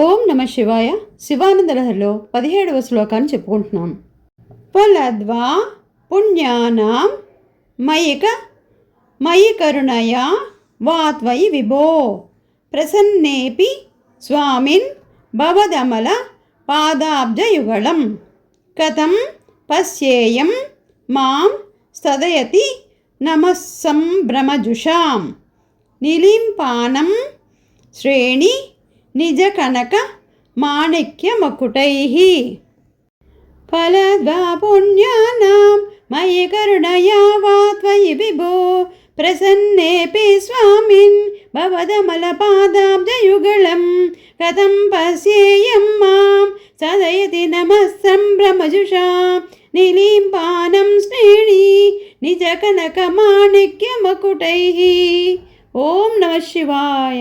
ఓం నమ శివాయ. శివానందలహరిలో పదిహేడవ శ్లోకాన్ని చెప్పుకుంటున్నాం. పొలద్వా పుణ్యానాం మయిక మయి కరుణయా వాత్వయి విభో. ప్రసన్నేపి స్వామిన్ భవదమల పాదాబ్జయుగళం. కథం పశ్యేయం మాం స్తదయతి నమస్సంభ్రమజుషాం. నిలింపానం శ్రేణి నిజ కనక మాణిక్యమకుటై ఫలద్వా పుణ్యానాం మయి కరుణయా వా త్వయి విభో. ప్రసన్నేపి స్వామిన్ భవదమలపాదాబ్జయుగళం కథం పశ్యేయం మాం సదయతి నమః సంభ్రమజుషా నిలీంపానం శ్రేణి నిజ కనక మాణిక్యమకుటై ఓం నమ శివాయ.